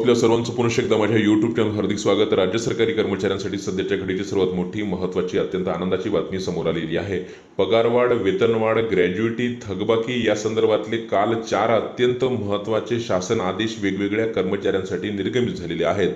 आपल्या सर्वांचं पुन्हा एकदा माझ्या युट्यूब चॅनल हार्दिक स्वागत. राज्य सरकारी कर्मचाऱ्यांसाठी सध्याच्या घडीची सर्वात मोठी महत्त्वाची अत्यंत आनंदाची बातमी समोर आलेली आहे. पगारवाढ वेतनवाढ ग्रॅज्युएटी थकबाकी या संदर्भातले काल चार अत्यंत महत्त्वाचे शासन आदेश वेगवेगळ्या कर्मचाऱ्यांसाठी निर्गमित झालेले आहेत.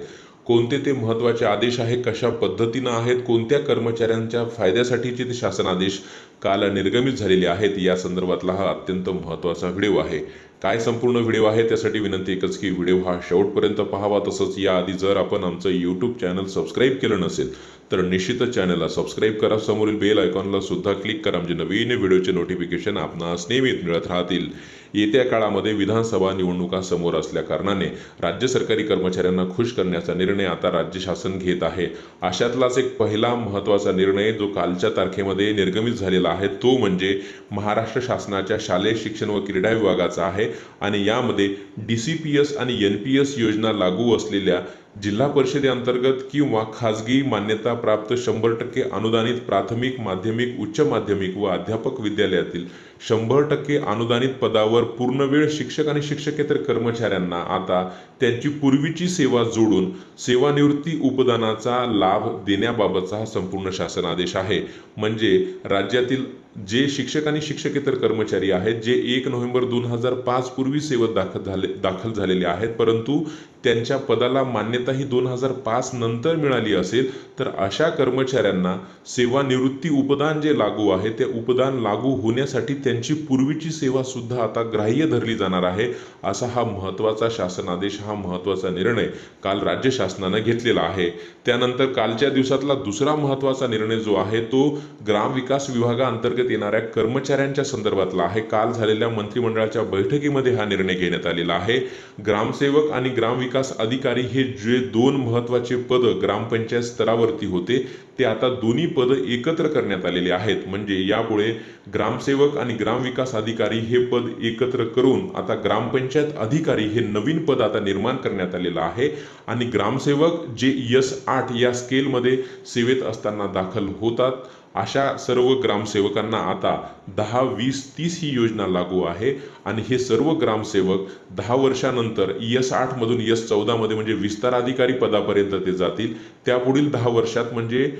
कोणते ते महत्त्वाचे आदेश आहे कशा पद्धतीनं आहेत कोणत्या कर्मचाऱ्यांच्या फायद्यासाठीचे ते शासन आदेश काल निर्गमित झालेले आहेत या संदर्भातला हा अत्यंत महत्त्वाचा व्हिडिओ आहे. काय संपूर्ण व्हिडिओ आहे त्यासाठी विनंती एकच की व्हिडिओ हा शेवटपर्यंत पाहावा. तसंच याआधी जर आपण आमचं यूट्यूब चॅनल सबस्क्राईब केलं नसेल तर निश्चितच चॅनलला सबस्क्राईब करा. समोरील बेल आयकॉनला सुद्धा क्लिक करा. म्हणजे नवीन व्हिडिओचे नोटिफिकेशन आपणास नेहमीच मिळत राहतील. येत्या काळामध्ये विधानसभा निवडणुका समोर असल्या कारणाने राज्य सरकारी कर्मचाऱ्यांना खुश करण्याचा निर्णय आता राज्य शासन घेत आहे. अशातलाच एक पहिला महत्त्वाचा निर्णय जो कालच्या तारखेमध्ये निर्गमित झालेला आहे. तो म्हणजे महाराष्ट्र शासनाच्या शालेय शिक्षण व क्रीडा विभागाचा आहे. आणि यामध्ये डी सी पी एस आणि एन पी एस योजना लागू असलेल्या जिल्हा परिषदेअंतर्गत किंवा खाजगी मान्यता प्राप्त शंभर टक्के अनुदानित प्राथमिक माध्यमिक उच्च माध्यमिक व अध्यापक विद्यालयातील शंभर टक्के अनुदानित पदावर पूर्णवेळ शिक्षक आणि शिक्षकेतर कर्मचाऱ्यांना आता त्यांची पूर्वीची सेवा जोडून सेवानिवृत्ती उपदानाचा लाभ देण्याबाबतचा हा संपूर्ण शासन आदेश आहे. म्हणजे राज्यातील जे शिक्षक आणि शिक्षकेतर कर्मचारी आहेत जे एक नोव्हेंबर दोन हजार पाच पूर्वी सेवेत दाखल झाले दाखल झालेले आहेत परंतु त्यांच्या पदाला मान्यता ही दोन हजार पाच नंतर मिळाली असेल तर अशा कर्मचाऱ्यांना सेवानिवृत्ती उपदान जे लागू आहे ते उपदान लागू होण्यासाठी त्यांची पूर्वीची सेवा सुद्धा आता ग्राह्य धरली जाणार आहे असा हा महत्त्वाचा शासन आदेश हा महत्त्वाचा निर्णय काल राज्य शासनानं घेतलेला आहे. त्यानंतर कालच्या दिवसातला दुसरा महत्त्वाचा निर्णय जो आहे तो ग्रामविकास विभागाअंतर्गत येणाऱ्या कर्मचाऱ्यांच्या संदर्भातला आहे. काल झालेल्या मंत्रिमंडळाच्या बैठकीमध्ये हा निर्णय घेण्यात आलेला आहे. ग्रामसेवक आणि ग्रामविकास अधिकारी हे जे दोन महत्त्वाचे पद ग्रामपंचायत स्तरावरती होते ते आता दोन्ही पद एकत्र करण्यात आलेले आहेत. म्हणजे यापुढे ग्रामसेवक आणि ग्रामविकास अधिकारी हे पद एकत्र करून आता ग्रामपंचायत अधिकारी हे नवीन पद आता निर्माण करण्यात आलेलं आहे. आणि ग्रामसेवक जे यस आठ या स्केलमध्ये सेवेत असताना दाखल होतात. अशा सर्व ग्रामसेवकांना आता दहा वीस तीस ही योजना लागू आहे. आणि हे सर्व ग्रामसेवक दहा वर्षानंतर यस आठमधून यस चौदामध्ये म्हणजे विस्तार अधिकारी पदापर्यंत ते जातील. त्यापुढील दहा वर्षात म्हणजे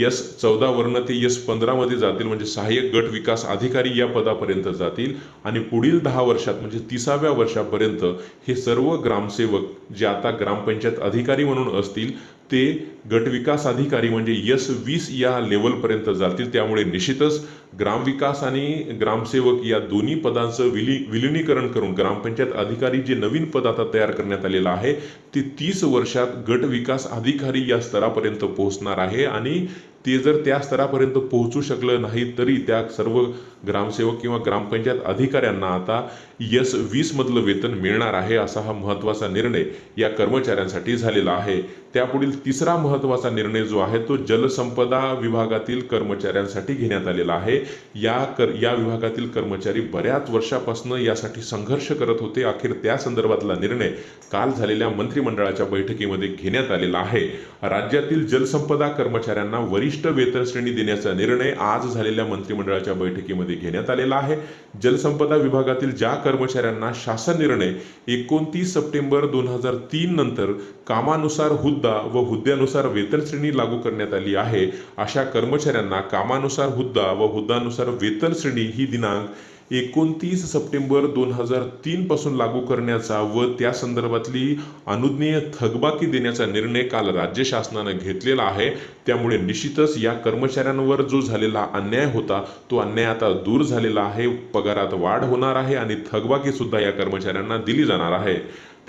यस चौदावरनं ते यस पंधरामध्ये जातील. म्हणजे सहाय्यक गट विकास अधिकारी या पदापर्यंत जातील. आणि पुढील दहा वर्षात म्हणजे तिसाव्या वर्षापर्यंत हे सर्व ग्रामसेवक जे आता ग्रामपंचायत अधिकारी म्हणून असतील ते गटविकास अधिकारी म्हणजे यस वीस या लेवलपर्यंत जातील. त्यामुळे निश्चितच ग्रामविकास आणि ग्रामसेवक या दोन्ही पदांचं विली विलिनीकरण करून ग्रामपंचायत अधिकारी जे नवीन पद आता तयार करण्यात आलेलं आहे ते तीस वर्षात गट विकास अधिकारी या स्तरापर्यंत पोहोचणार आहे आणि ते जर त्या स्तरापर्यंत पोहोचू शकलं नाही तरी त्या सर्व ग्रामसेवक किंवा ग्रामपंचायत अधिकाऱ्यांना आता यस वीसमधलं वेतन मिळणार आहे असा हा महत्त्वाचा निर्णय या कर्मचाऱ्यांसाठी झालेला आहे. त्यापुढील तिसरा महत्त्वाचा निर्णय जो आहे तो जलसंपदा विभागातील कर्मचाऱ्यांसाठी घेण्यात आलेला आहे. या कर या विभागातील कर्मचारी बऱ्याच वर्षापासून यासाठी संघर्ष करत होते. अखेर त्या संदर्भातला निर्णय काल झालेल्या मंत्रिमंडळाच्या बैठकीमध्ये घेण्यात आलेला आहे. राज्यातील जलसंपदा कर्मचाऱ्यांना वरिष्ठ वेतन श्रेणी देण्याचा निर्णय आज झालेल्या मंत्रिमंडळाच्या बैठकीमध्ये घेण्यात आलेला आहे. जलसंपदा विभागातील ज्या कर्मचाऱ्यांना शासन निर्णय एकोणतीस सप्टेंबर दोन हजार तीन नंतर कामानुसार हुद्दा व हुद्द्यानुसार वेतन श्रेणी लागू करण्यात आली आहे अशा कर्मचाऱ्यांना कामानुसार हुद्दा व हुद्द्यानुसार वेतन श्रेणी ही दिनांक एकोणतीस सप्टेंबर दोन हजार तीनपासून लागू करण्याचा व त्या संदर्भातली अनुज्ञेय थकबाकी देण्याचा निर्णय काल राज्य शासनानं घेतलेला आहे. त्यामुळे निश्चितच या कर्मचाऱ्यांवर जो झालेला अन्याय होता तो अन्याय आता दूर झालेला आहे. पगारात वाढ होणार आहे आणि थकबाकीसुद्धा या कर्मचाऱ्यांना दिली जाणार आहे.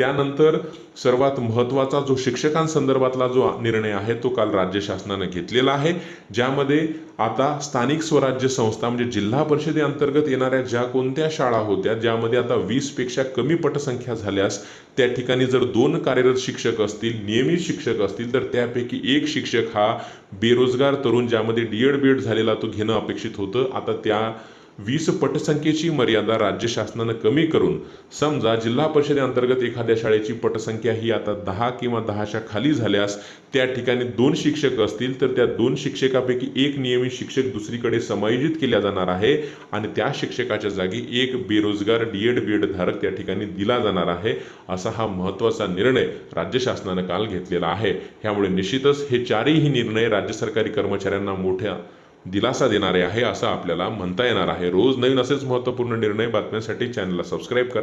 त्यानंतर सर्वात महत्त्वाचा जो शिक्षकांसंदर्भातला जो निर्णय आहे तो काल राज्य शासनानं घेतलेला आहे. ज्यामध्ये आता स्थानिक स्वराज्य संस्था म्हणजे जिल्हा परिषदेअंतर्गत येणाऱ्या ज्या कोणत्या शाळा होत्या ज्यामध्ये आता वीसपेक्षा कमी पटसंख्या झाल्यास त्या ठिकाणी जर दोन कार्यरत शिक्षक असतील नियमित शिक्षक असतील तर त्यापैकी एक शिक्षक हा बेरोजगार तरुण ज्यामध्ये डी एड बी एड झालेला तो घेणं अपेक्षित होतं. आता त्या वीस पटसंख्येची मर्यादा राज्य शासनानं कमी करून समजा जिल्हा परिषदेअंतर्गत एखाद्या शाळेची पटसंख्या ही आता दहा किंवा दहाच्या खाली झाल्यास त्या ठिकाणी दोन शिक्षक असतील तर त्या दोन शिक्षकापैकी एक नियमित शिक्षक दुसरीकडे समायोजित केला जाणार आहे आणि त्या शिक्षकाच्या जागी एक बेरोजगार डीएड बीएड धारक त्या ठिकाणी दिला जाणार आहे असा हा महत्त्वाचा निर्णय राज्य शासनानं काल घेतलेला आहे. त्यामुळे निश्चितच हे चारही निर्णय राज्य सरकारी कर्मचाऱ्यांना मोठ्या दिलासा देणारे आहे असं आपल्याला म्हणता येणार आहे. रोज नवीन असेच महत्त्वपूर्ण निर्णय बातम्यांसाठी चॅनलला सबस्क्राईब करा.